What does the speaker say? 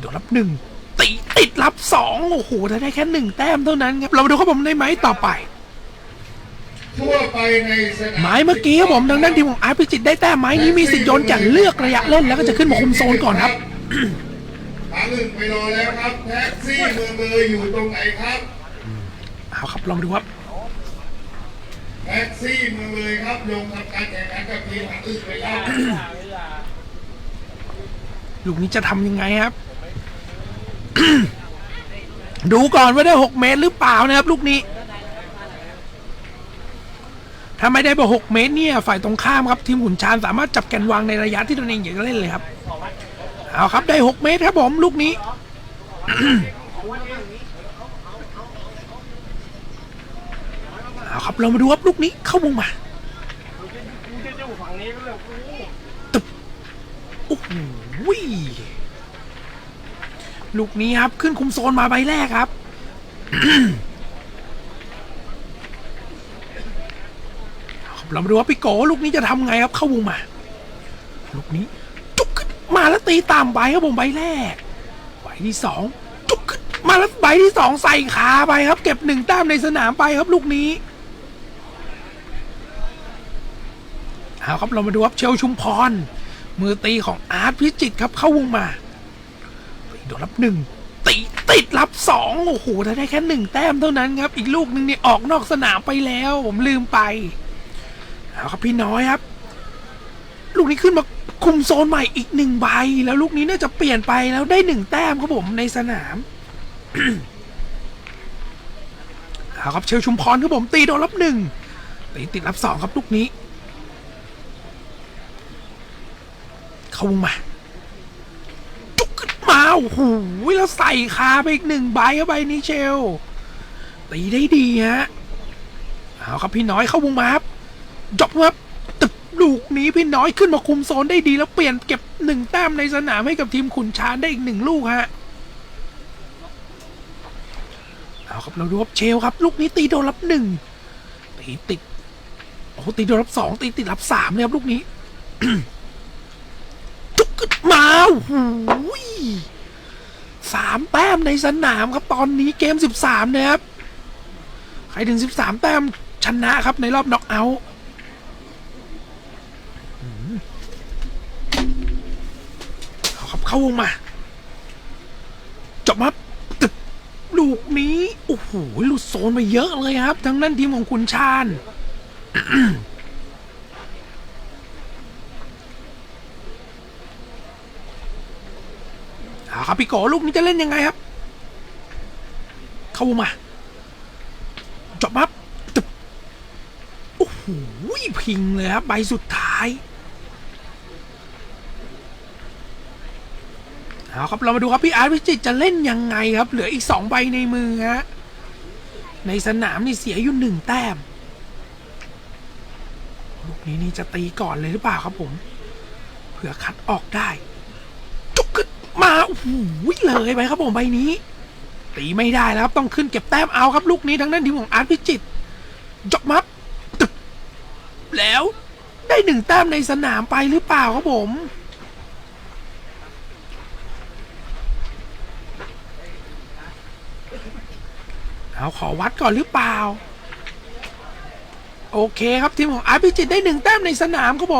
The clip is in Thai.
โดนรับหนึ่งตีติดรับสองโอ้โหแต่ได้แค่หนึ่งแต้มเท่านั้นครับเรามาดูครับผมในไม้ต่อไปทั่วไปในสนามไม้เมื่อกี้ครับผมทางด้านทีมของอาร์พิจิตได้แต้มไม้นี้มีสิทธิ์โยนจากเลือกระยะเล่นแล้วก็จะขึ้นมาคุมโซนก่อนครับหาหนึ่งไปรอแล้วครับแท็กซี่เมืองเลยอยู่ตรงไหนครับเอาครับลองดูครับแท็กซี่เมืองเลยครับลงทำการแข่งขันกับทีมหาอึ้งไปแล้วลูกนี้จะทำยังไงครับ ดูก่อนว่าได้หกเมตรหรือเปล่านะครับ ลูกนี้ ถ้าไม่ได้ไปหกเมตรเนี่ย ฝ่ายตรงข้ามครับ ทีมขุนชานสามารถจับแกนวางในระยะที่ตนเองอยากจะเล่นเลยครับ เอาครับได้หกเมตรครับผมลูกนี้เอาครับเรามาดูครับลูกนี้เข้าวงมาตึบโอ้โห ลูกนี้ครับขึ้นคุมโซนมาใบแรกครับ เรามาดูว่าปิโกลูกนี้จะทำไงครับเข้าวงมา ลูกนี้ จุกขึ้นมาแล้วตีตามใบครับผมใบแรกใบที่สองจุกขึ้นมาแล้วใบที่สองใส่ขาไปครับ เก็บหนึ่งแต้มในสนามไปครับลูกนี้เอาครับเรามาดูครับเชลชุมพร มือตีของอาร์ตพิจิตครับเข้าวงมา โดนรับหนึ่งตีติดรับสองโอ้โหแต่ได้แค่หนึ่งแต้มเท่านั้นครับ อีกลูกหนึ่งเนี่ยออกนอกสนามไปแล้ว ผมลืมไปเอาครับพี่น้อยครับ ลูกนี้ขึ้นมาคุมโซนใหม่อีกหนึ่งใบ แล้วลูกนี้น่าจะเปลี่ยนไปแล้วได้หนึ่งแต้มครับผมในสนามเอาครับเชลชุมพรครับผมตีโดนรับหนึ่งตีติดรับสองครับลูกนี้ เข้ามาาโอ้โหแล้วใส่คาไปอีกหนึ่งใบเข้าไปนี่เชล ตีได้ดีฮะ เอาครับพี่น้อยเข้าวงมาครับจบครับตึกลูกนี้พี่น้อยขึ้นมาคุมโซนได้ดีแล้วเปลี่ยนเก็บหนึ่งแต้มในสนามให้กับทีมขุนช้างได้อีกหนึ่งลูกฮะเอาครับเราดูครับเชลครับ ลูกนี้ตีโดนรับหนึ่งตีติดโอ้โหตีโดนรับสองตีติดรับสามเลยครับลูกนี้จุกข์มาโอ้โหย สามแต้มในสนามครับตอนนี้เกมสิบสามนะครับ ใครถึงสิบสามแต้มชนะครับในรอบน็อกเอาท์เอาครับเข้าวงมา จบครับตึกลูกนี้ โอ้โหหลุดโซนไปเยอะเลยครับ ทั้งนั้นทีมของคุณชาญ เอา ครับพี่โกลูกนี้จะเล่นยังไงครับ เข้ามาจบครับตึบโอ้โหพิงเลยครับใบสุดท้ายเอาครับเรามาดูครับพี่อาร์ตพิจิตจะเล่นยังไงครับ เหลืออีกสองใบในมือฮะในสนามนี่เสียอยู่หนึ่งแต้มลูกนี้นี่จะตีก่อนเลยหรือเปล่าครับผมเผื่อคัดออกได้ มาโอ้โหเลยไปครับผมใบนี้ ตีไม่ได้แล้วครับต้องขึ้นเก็บแต้มเอาครับลูกนี้ทางด้านทีมของอาร์ตพิจิตจบมับตึกแล้วได้หนึ่งแต้มในสนามไปหรือเปล่าครับผมเอาขอวัดก่อนหรือเปล่า โอเคครับทีมของอาร์ตพิจิตได้หนึ่งแต้มในสนามครับผม